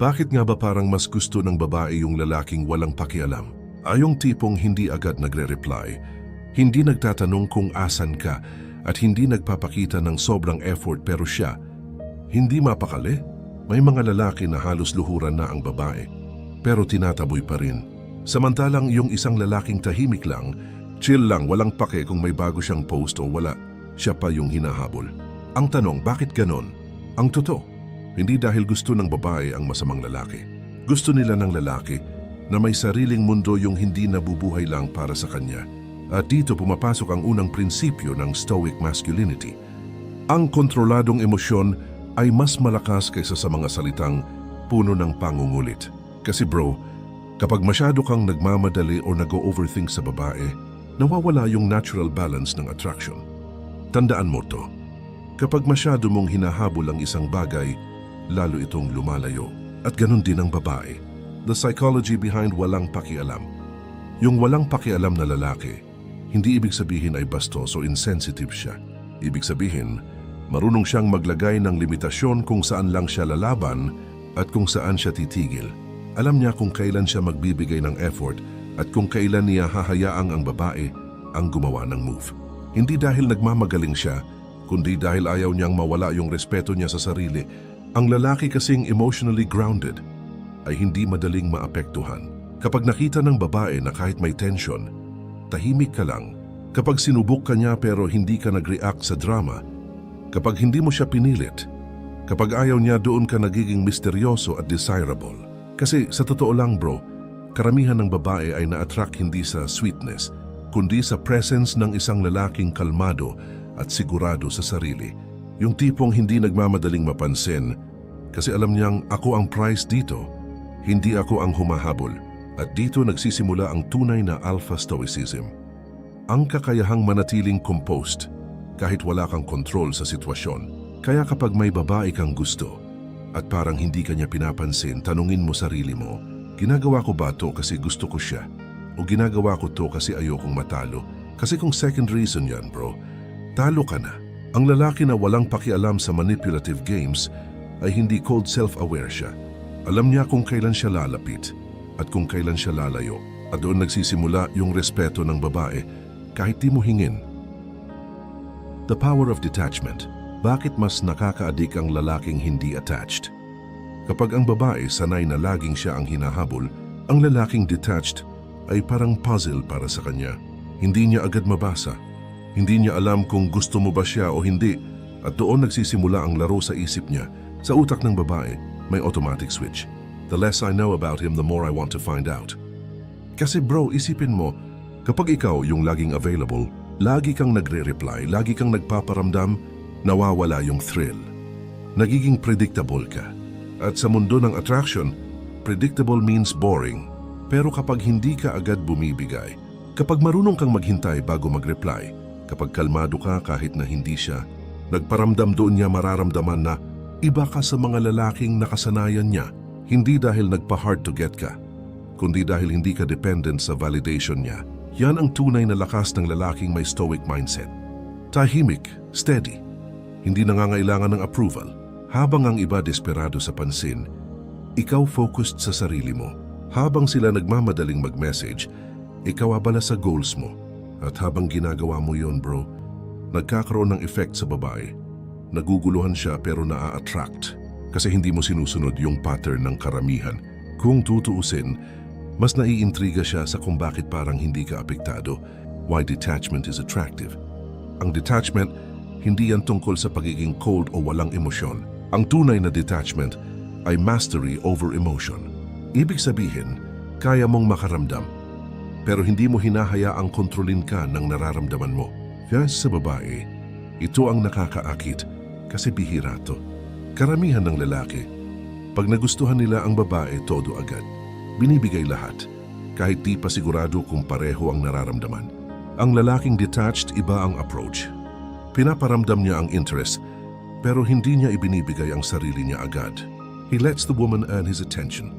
Bakit nga ba parang mas gusto ng babae yung lalaking walang pakialam? Ayong tipong hindi agad nagre-reply, hindi nagtatanong kung asan ka at hindi nagpapakita ng sobrang effort pero siya, hindi mapakali. May mga lalaki na halos luhuran na ang babae, pero tinataboy pa rin. Samantalang yung isang lalaking tahimik lang, chill lang, walang pake kung may bago siyang post o wala, siya pa yung hinahabol. Ang tanong, bakit ganon? Ang totoo, hindi dahil gusto ng babae ang masamang lalaki. Gusto nila ng lalaki na may sariling mundo yung hindi nabubuhay lang para sa kanya. At dito pumapasok ang unang prinsipyo ng stoic masculinity. Ang kontroladong emosyon ay mas malakas kaysa sa mga salitang puno ng pangungulit. Kasi bro, kapag masyado kang nagmamadali o nag-overthink sa babae, nawawala yung natural balance ng attraction. Tandaan mo to, kapag masyado mong hinahabol ang isang bagay, lalo itong lumalayo. At ganun din ang babae. The psychology behind walang pakialam. Yung walang pakialam na lalaki, hindi ibig sabihin ay bastos o insensitive siya. Ibig sabihin, marunong siyang maglagay ng limitasyon kung saan lang siya lalaban at kung saan siya titigil. Alam niya kung kailan siya magbibigay ng effort at kung kailan niya hahayaang ang babae ang gumawa ng move. Hindi dahil nagmamagaling siya, kundi dahil ayaw niyang mawala yung respeto niya sa sarili. Ang lalaki kasing emotionally grounded ay hindi madaling maapektuhan. Kapag nakita ng babae na kahit may tension, tahimik ka lang. Kapag sinubok ka niya pero hindi ka nag-react sa drama, kapag hindi mo siya pinilit, kapag ayaw niya doon ka nagiging misteryoso at desirable. Kasi sa totoo lang bro, karamihan ng babae ay na-attract hindi sa sweetness, kundi sa presence ng isang lalaking kalmado at sigurado sa sarili. Yung tipong hindi nagmamadaling mapansin kasi alam niyang ako ang prize dito, hindi ako ang humahabol. At dito nagsisimula ang tunay na alpha stoicism. Ang kakayahang manatiling composed kahit wala kang kontrol sa sitwasyon. Kaya kapag may babae kang gusto at parang hindi kanya pinapansin, tanungin mo sarili mo, ginagawa ko ba to kasi gusto ko siya? O ginagawa ko to kasi ayokong matalo? Kasi kung second reason yan bro, talo ka na. Ang lalaki na walang pakialam sa manipulative games ay hindi cold self-aware siya. Alam niya kung kailan siya lalapit at kung kailan siya lalayo. At doon nagsisimula yung respeto ng babae kahit di mo hingin. The power of detachment. Bakit mas nakakaadik ang lalaking hindi attached? Kapag ang babae sanay na laging siya ang hinahabol, ang lalaking detached ay parang puzzle para sa kanya. Hindi niya agad mabasa. Hindi niya alam kung gusto mo ba siya o hindi at doon nagsisimula ang laro sa isip niya. Sa utak ng babae, may automatic switch. The less I know about him, the more I want to find out. Kasi bro, isipin mo, kapag ikaw yung laging available, lagi kang nagre-reply, lagi kang nagpaparamdam, nawawala yung thrill. Nagiging predictable ka. At sa mundo ng attraction, predictable means boring. Pero kapag hindi ka agad bumibigay, kapag marunong kang maghintay bago mag-reply, kapag kalmado ka kahit na hindi siya, nagparamdam doon niya mararamdaman na iba ka sa mga lalaking nakasanayan niya, hindi dahil nagpa-hard to get ka, kundi dahil hindi ka dependent sa validation niya. Yan ang tunay na lakas ng lalaking may stoic mindset. Tahimik, steady, hindi nangangailangan ng approval. Habang ang iba desperado sa pansin, ikaw focused sa sarili mo. Habang sila nagmamadaling mag-message, ikaw abala sa goals mo. At habang ginagawa mo yon bro, nagkakaroon ng effect sa babae. Naguguluhan siya pero naa-attract kasi hindi mo sinusunod yung pattern ng karamihan. Kung tutuusin, mas naiintriga siya sa kung bakit parang hindi ka apektado, why detachment is attractive. Ang detachment, hindi yan tungkol sa pagiging cold o walang emosyon. Ang tunay na detachment ay mastery over emotion. Ibig sabihin, kaya mong makaramdam, pero hindi mo hinahayaang kontrolin ka ng nararamdaman mo. Kaya sa babae, ito ang nakakaakit kasi bihira to. Karamihan ng lalaki, pag nagustuhan nila ang babae, todo agad. Binibigay lahat, kahit di pa sigurado kung pareho ang nararamdaman. Ang lalaking detached, iba ang approach. Pinaparamdam niya ang interest, pero hindi niya ibinibigay ang sarili niya agad. He lets the woman earn his attention.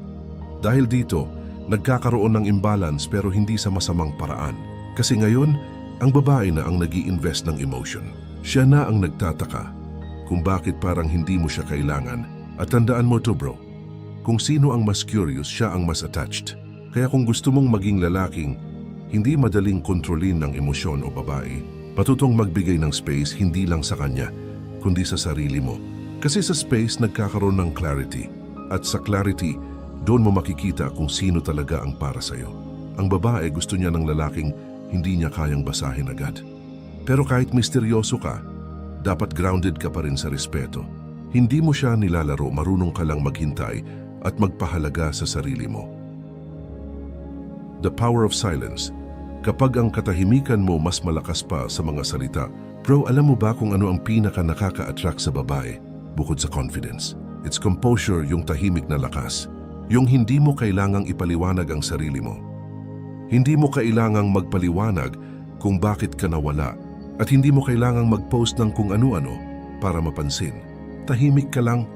Dahil dito, nagkakaroon ng imbalance pero hindi sa masamang paraan. Kasi ngayon, ang babae na ang nag invest ng emotion. Siya na ang nagtataka kung bakit parang hindi mo siya kailangan. At tandaan mo to bro, Kung sino ang mas curious, siya ang mas attached. Kaya kung gusto mong maging lalaking, hindi madaling kontrolin ng emosyon o babae, patutong magbigay ng space hindi lang sa kanya, kundi sa sarili mo. Kasi sa space nagkakaroon ng clarity. At sa clarity, doon mo makikita kung sino talaga ang para sa'yo. Ang babae gusto niya ng lalaking hindi niya kayang basahin agad. Pero kahit misteryoso ka, dapat grounded ka pa rin sa respeto. Hindi mo siya nilalaro, marunong ka lang maghintay at magpahalaga sa sarili mo. The power of silence. Kapag ang katahimikan mo mas malakas pa sa mga salita, bro, alam mo ba kung ano ang pinaka nakaka-attract sa babae bukod sa confidence? It's composure, yung tahimik na lakas. Yung hindi mo kailangang ipaliwanag ang sarili mo. Hindi mo kailangang magpaliwanag kung bakit ka nawala at hindi mo kailangang mag-post ng kung ano-ano para mapansin. Tahimik ka lang,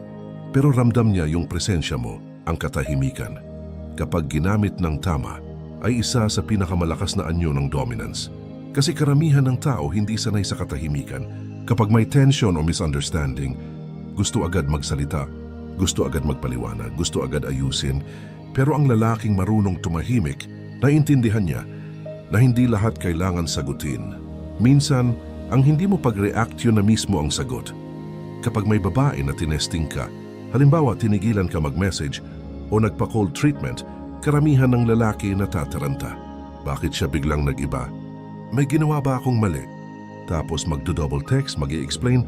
pero ramdam niya yung presensya mo, ang katahimikan. Kapag ginamit ng tama, ay isa sa pinakamalakas na anyo ng dominance. Kasi karamihan ng tao hindi sanay sa katahimikan. Kapag may tension o misunderstanding, gusto agad magsalita, gusto agad magpaliwanag, gusto agad ayusin. Pero ang lalaking marunong tumahimik, naiintindihan niya na hindi lahat kailangan sagutin. Minsan, ang hindi mo pag-react yun na mismo ang sagot. Kapag may babae na tinesting ka, halimbawa tinigilan ka mag-message o nagpa-cold treatment, karamihan ng lalaki natataranta. Bakit siya biglang nag-iba? May ginawa ba akong mali? Tapos magdo-double text, mag explain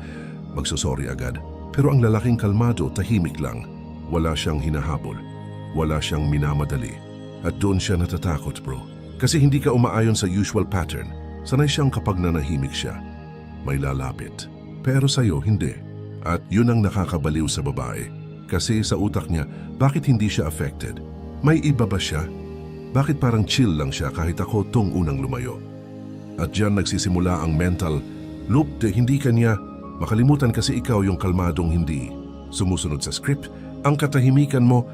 magsosorry agad. Pero ang lalaking kalmado, tahimik lang. Wala siyang hinahabol. Wala siyang minamadali. At doon siya natatakot, bro. Kasi hindi ka umaayon sa usual pattern. Sanay siyang kapag nanahimik siya. May lalapit. Pero sa'yo, hindi. At yun ang nakakabaliw sa babae. Kasi sa utak niya, bakit hindi siya affected? May iba ba siya? Bakit parang chill lang siya kahit ako tong unang lumayo? At diyan nagsisimula ang mental loop de hindi kanya makalimutan kasi ikaw yung kalmadong hindi. Sumusunod sa script, ang katahimikan mo,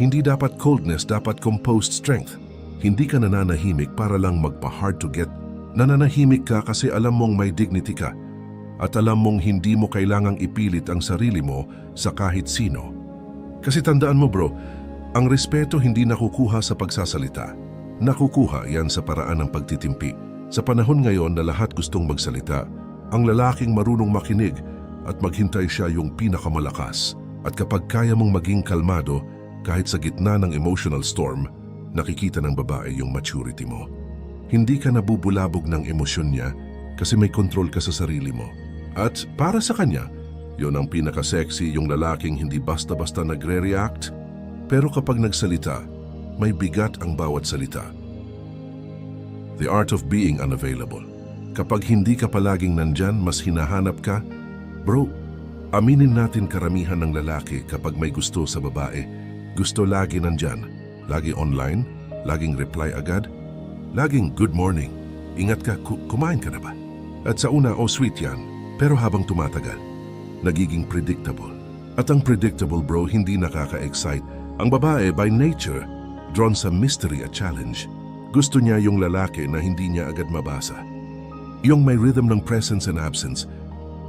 hindi dapat coldness, dapat composed strength. Hindi ka nananahimik para lang magpa-hard to get. Nananahimik ka kasi alam mong may dignity ka at alam mong hindi mo kailangang ipilit ang sarili mo sa kahit sino. Kasi tandaan mo bro, ang respeto hindi nakukuha sa pagsasalita. Nakukuha yan sa paraan ng pagtitimpi. Sa panahon ngayon na lahat gustong magsalita, ang lalaking marunong makinig at maghintay siya yung pinakamalakas. At kapag kaya mong maging kalmado, kahit sa gitna ng emotional storm, nakikita ng babae yung maturity mo. Hindi ka nabubulabog ng emosyon niya kasi may control ka sa sarili mo. At para sa kanya, yon ang pinaka-sexy yung lalaking hindi basta-basta nagre-react, pero kapag nagsalita, may bigat ang bawat salita. The art of being unavailable. Kapag hindi ka palaging nandyan, mas hinahanap ka, bro, aminin natin karamihan ng lalaki kapag may gusto sa babae, gusto lagi nandyan, lagi online, laging reply agad, laging good morning, ingat ka, ku- kumain ka na ba? At sa una, oh sweet yan, pero habang tumatagal, nagiging predictable. At ang predictable bro, hindi nakaka-excite. Ang babae by nature, drawn sa mystery at challenge. Gusto niya yung lalaki na hindi niya agad mabasa. Yung may rhythm ng presence and absence.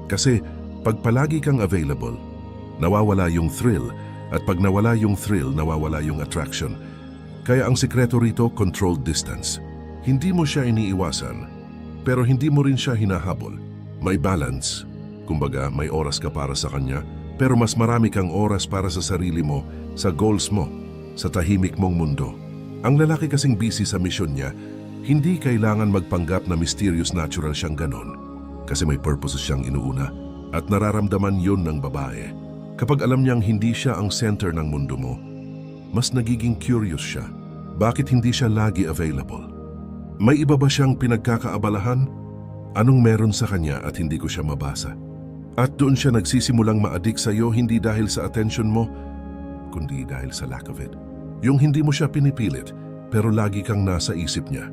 Kasi pag palagi kang available, nawawala yung thrill at pag nawala yung thrill, nawawala yung attraction. Kaya ang sikreto rito, controlled distance. Hindi mo siya iniiwasan, pero hindi mo rin siya hinahabol. May balance. Kumbaga, may oras ka para sa kanya, pero mas marami kang oras para sa sarili mo, sa goals mo, sa tahimik mong mundo. Ang lalaki kasing busy sa misyon niya, hindi kailangan magpanggap na mysterious natural siyang ganon. Kasi may purpose siyang inuuna at nararamdaman yun ng babae. Kapag alam niyang hindi siya ang center ng mundo mo, mas nagiging curious siya. Bakit hindi siya lagi available? May iba ba siyang pinagkakaabalahan? Anong meron sa kanya at hindi ko siya mabasa? At doon siya nagsisimulang ma-addict sa iyo hindi dahil sa attention mo, kundi dahil sa lack of it. Yung hindi mo siya pinipilit, pero lagi kang nasa isip niya.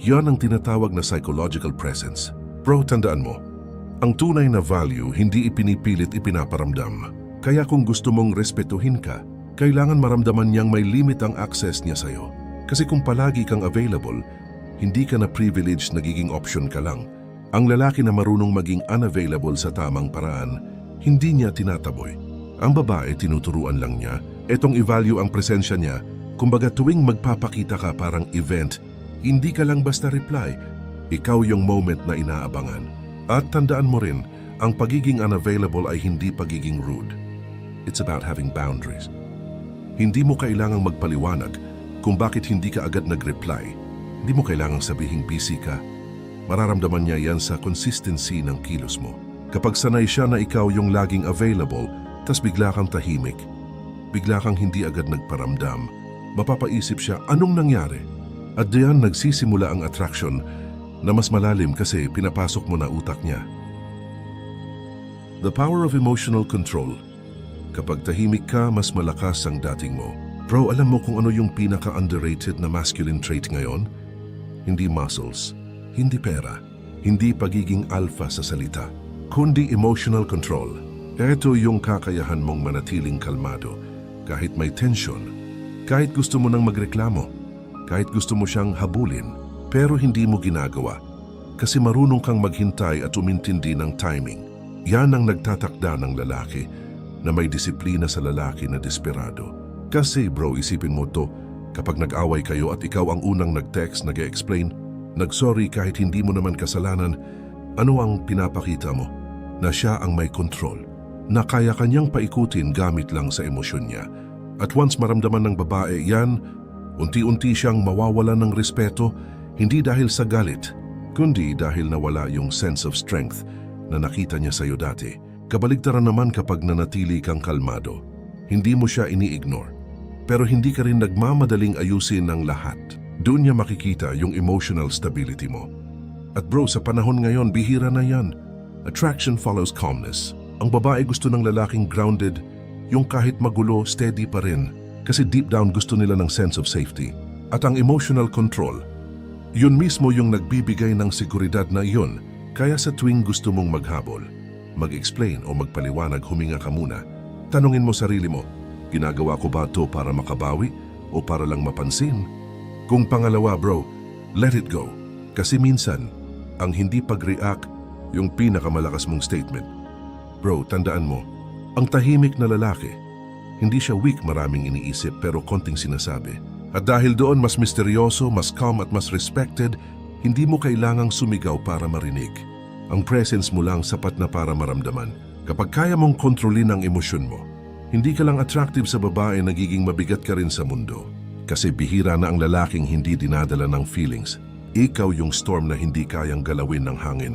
Yan ang tinatawag na psychological presence. Bro, tandaan mo, ang tunay na value hindi ipinipilit ipinaparamdam. Kaya kung gusto mong respetuhin ka, kailangan maramdaman niyang may limit ang access niya sa'yo. Kasi kung palagi kang available, hindi ka na privileged nagiging option ka lang. Ang lalaki na marunong maging unavailable sa tamang paraan, hindi niya tinataboy. Ang babae tinuturuan lang niya, Etong i-value ang presensya niya, kumbaga tuwing magpapakita ka parang event, hindi ka lang basta reply, ikaw yung moment na inaabangan. At tandaan mo rin, ang pagiging unavailable ay hindi pagiging rude. It's about having boundaries. Hindi mo kailangang magpaliwanag kung bakit hindi ka agad nag-reply. Hindi mo kailangang sabihing busy ka. Mararamdaman niya yan sa consistency ng kilos mo. Kapag sanay siya na ikaw yung laging available, tas bigla kang tahimik, bigla kang hindi agad nagparamdam, mapapaisip siya anong nangyari. At diyan nagsisimula ang attraction na mas malalim kasi pinapasok mo na utak niya. The power of emotional control. Kapag tahimik ka, mas malakas ang dating mo. Bro, alam mo kung ano yung pinaka-underrated na masculine trait ngayon? Hindi muscles, hindi pera, hindi pagiging alpha sa salita, kundi emotional control. Ito yung kakayahan mong manatiling kalmado kahit may tension, kahit gusto mo nang magreklamo, kahit gusto mo siyang habulin, pero hindi mo ginagawa kasi marunong kang maghintay at umintindi ng timing. Yan ang nagtatakda ng lalaki na may disiplina sa lalaki na desperado. Kasi bro, isipin mo to, kapag nag-away kayo at ikaw ang unang nag-text, nag-explain, nag-sorry kahit hindi mo naman kasalanan, ano ang pinapakita mo? Na siya ang may control, na kaya kanyang paikutin gamit lang sa emosyon niya. At once maramdaman ng babae yan, unti-unti siyang mawawala ng respeto, hindi dahil sa galit, kundi dahil nawala yung sense of strength na nakita niya sa'yo dati. Kabaligtaran naman kapag nanatili kang kalmado. Hindi mo siya ini-ignore. Pero hindi ka rin nagmamadaling ayusin ng lahat. Doon niya makikita yung emotional stability mo. At bro, sa panahon ngayon, bihira na yan. Attraction follows calmness. Ang babae gusto ng lalaking grounded, yung kahit magulo, steady pa rin. Kasi deep down gusto nila ng sense of safety. At ang emotional control, yun mismo yung nagbibigay ng seguridad na iyon. Kaya sa tuwing gusto mong maghabol, mag-explain o magpaliwanag, huminga ka muna. Tanungin mo sarili mo, ginagawa ko ba to para makabawi o para lang mapansin? Kung pangalawa bro, let it go. Kasi minsan, ang hindi pag-react yung pinakamalakas mong statement. Bro, tandaan mo, ang tahimik na lalaki, hindi siya weak maraming iniisip pero konting sinasabi. At dahil doon mas misteryoso, mas calm at mas respected, hindi mo kailangang sumigaw para marinig. Ang presence mo lang sapat na para maramdaman. Kapag kaya mong kontrolin ang emosyon mo, hindi ka lang attractive sa babae, nagiging mabigat ka rin sa mundo. Kasi bihira na ang lalaking hindi dinadala ng feelings. Ikaw yung storm na hindi kayang galawin ng hangin.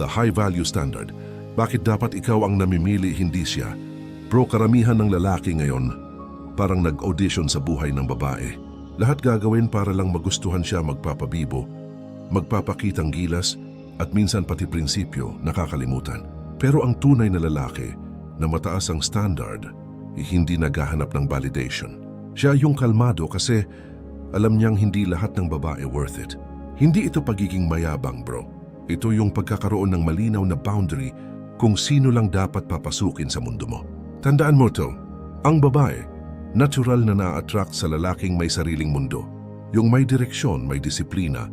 The high value standard. Bakit dapat ikaw ang namimili, hindi siya? Bro, karamihan ng lalaki ngayon, parang nag-audition sa buhay ng babae. Lahat gagawin para lang magustuhan siya magpapabibo, magpapakitang gilas, at minsan pati prinsipyo nakakalimutan. Pero ang tunay na lalaki na mataas ang standard, eh, hindi naghahanap ng validation. Siya yung kalmado kasi alam niyang hindi lahat ng babae worth it. Hindi ito pagiging mayabang bro. Ito yung pagkakaroon ng malinaw na boundary kung sino lang dapat papasukin sa mundo mo. Tandaan mo to, ang babae, natural na na-attract sa lalaking may sariling mundo. Yung may direksyon, may disiplina,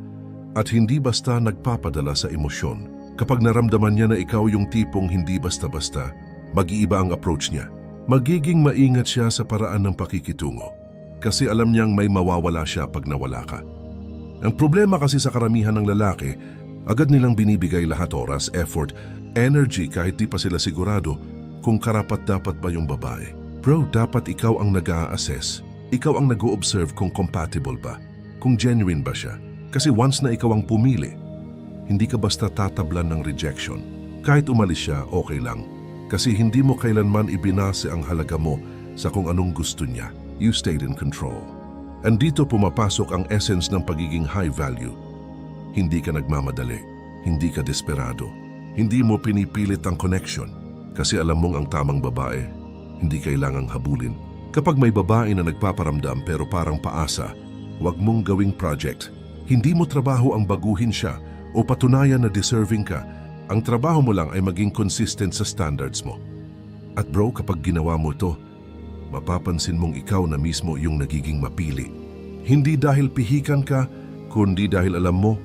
at hindi basta nagpapadala sa emosyon. Kapag naramdaman niya na ikaw yung tipong hindi basta-basta, mag-iiba ang approach niya. Magiging maingat siya sa paraan ng pakikitungo. Kasi alam niyang may mawawala siya pag nawala ka. Ang problema kasi sa karamihan ng lalaki, agad nilang binibigay lahat oras, effort, energy kahit di pa sila sigurado kung karapat-dapat ba yung babae. Bro, dapat ikaw ang nag assess Ikaw ang nag-observe kung compatible ba, kung genuine ba siya. Kasi once na ikaw ang pumili, hindi ka basta tatablan ng rejection. Kahit umalis siya, okay lang. Kasi hindi mo kailanman ibinase ang halaga mo sa kung anong gusto niya. You stayed in control. And dito pumapasok ang essence ng pagiging high value. Hindi ka nagmamadali, hindi ka desperado, hindi mo pinipilit ang connection kasi alam mong ang tamang babae, hindi kailangang habulin. Kapag may babae na nagpaparamdam pero parang paasa, huwag mong gawing project. Hindi mo trabaho ang baguhin siya o patunayan na deserving ka. Ang trabaho mo lang ay maging consistent sa standards mo. At bro, kapag ginawa mo to, mapapansin mong ikaw na mismo yung nagiging mapili. Hindi dahil pihikan ka, kundi dahil alam mo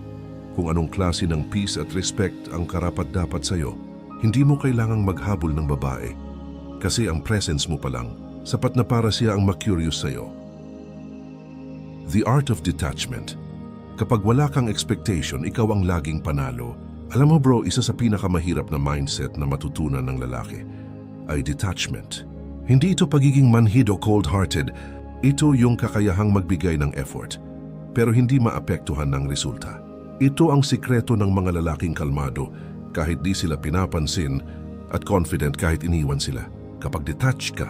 kung anong klase ng peace at respect ang karapat dapat sa'yo. Hindi mo kailangang maghabol ng babae. Kasi ang presence mo pa lang, sapat na para siya ang makurious sa'yo. The art of detachment. Kapag wala kang expectation, ikaw ang laging panalo. Alam mo bro, isa sa pinakamahirap na mindset na matutunan ng lalaki ay detachment. Hindi ito pagiging manhid o cold-hearted, ito yung kakayahang magbigay ng effort, pero hindi maapektuhan ng resulta. Ito ang sikreto ng mga lalaking kalmado kahit di sila pinapansin at confident kahit iniwan sila. Kapag detached ka,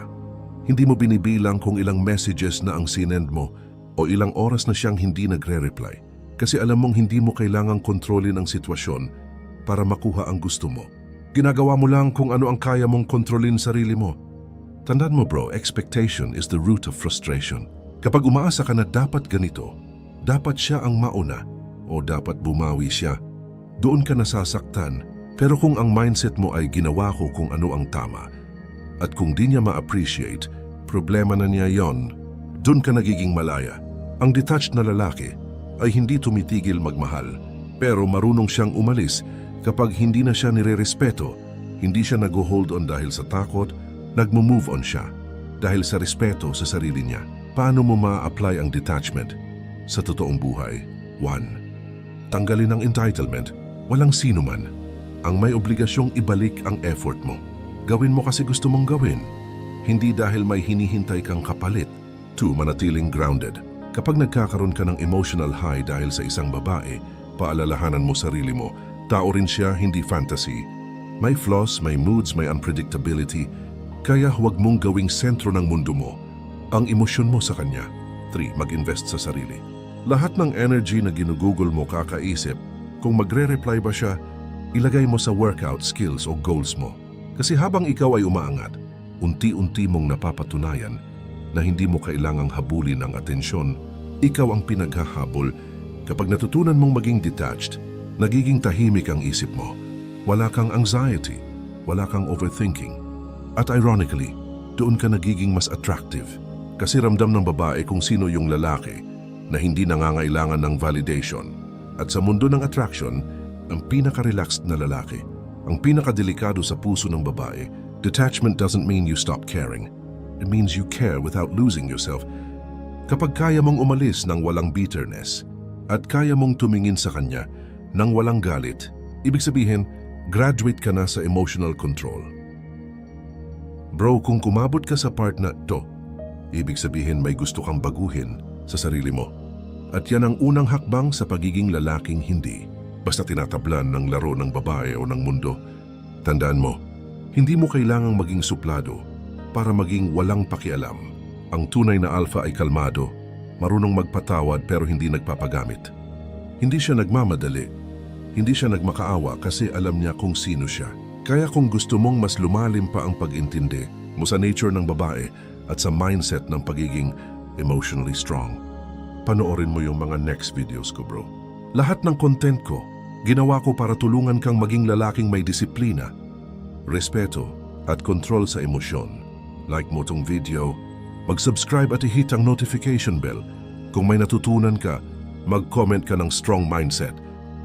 hindi mo binibilang kung ilang messages na ang sinend mo o ilang oras na siyang hindi nagre-reply. Kasi alam mong hindi mo kailangang kontrolin ang sitwasyon para makuha ang gusto mo. Ginagawa mo lang kung ano ang kaya mong kontrolin sarili mo. Tandaan mo bro, expectation is the root of frustration. Kapag umaasa ka na dapat ganito, dapat siya ang mauna o dapat bumawi siya, doon ka nasasaktan. Pero kung ang mindset mo ay ginawa ko kung ano ang tama, at kung di niya ma-appreciate, problema na niya yon, doon ka nagiging malaya. Ang detached na lalaki ay hindi tumitigil magmahal, pero marunong siyang umalis kapag hindi na siya nire-respeto, hindi siya nag-hold on dahil sa takot, nagmo-move on siya dahil sa respeto sa sarili niya. Paano mo ma-apply ang detachment sa totoong buhay? 1. Tanggalin ang entitlement. Walang sino man ang may obligasyong ibalik ang effort mo. Gawin mo kasi gusto mong gawin, hindi dahil may hinihintay kang kapalit. 2. Manatiling grounded. Kapag nagkakaroon ka ng emotional high dahil sa isang babae, paalalahanan mo sarili mo, tao rin siya, hindi fantasy. May flaws, may moods, may unpredictability, kaya huwag mong gawing sentro ng mundo mo ang emosyon mo sa kanya. 3. Mag-invest sa sarili. Lahat ng energy na ginugugol mo kakaisip, kung magre-reply ba siya, ilagay mo sa workout skills o goals mo. Kasi habang ikaw ay umaangat, unti-unti mong napapatunayan na hindi mo kailangang habulin ang atensyon. Ikaw ang pinaghahabol. Kapag natutunan mong maging detached, nagiging tahimik ang isip mo. Wala kang anxiety, wala kang overthinking. At ironically, doon ka nagiging mas attractive. Kasi ramdam ng babae kung sino yung lalaki na hindi nangangailangan ng validation. At sa mundo ng attraction, ang pinaka-relaxed na lalaki, ang pinaka-delikado sa puso ng babae, detachment doesn't mean you stop caring. It means you care without losing yourself. Kapag kaya mong umalis ng walang bitterness at kaya mong tumingin sa kanya ng walang galit, ibig sabihin, graduate ka na sa emotional control. Bro, kung kumabot ka sa part na to, ibig sabihin may gusto kang baguhin sa sarili mo. At yan ang unang hakbang sa pagiging lalaking hindi. Basta tinatablan ng laro ng babae o ng mundo. Tandaan mo, hindi mo kailangang maging suplado para maging walang pakialam. Ang tunay na alpha ay kalmado, marunong magpatawad pero hindi nagpapagamit. Hindi siya nagmamadali, hindi siya nagmakaawa kasi alam niya kung sino siya. Kaya kung gusto mong mas lumalim pa ang pag-intindi mo sa nature ng babae at sa mindset ng pagiging emotionally strong, panoorin mo yung mga next videos ko bro. Lahat ng content ko, ginawa ko para tulungan kang maging lalaking may disiplina, respeto at control sa emosyon. Like mo tong video, mag-subscribe at i-hit ang notification bell. Kung may natutunan ka, mag-comment ka ng strong mindset.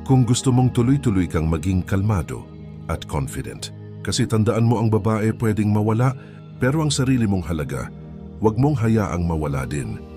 Kung gusto mong tuloy-tuloy kang maging kalmado at confident. Kasi tandaan mo ang babae pwedeng mawala, pero ang sarili mong halaga, huwag mong hayaang mawala din.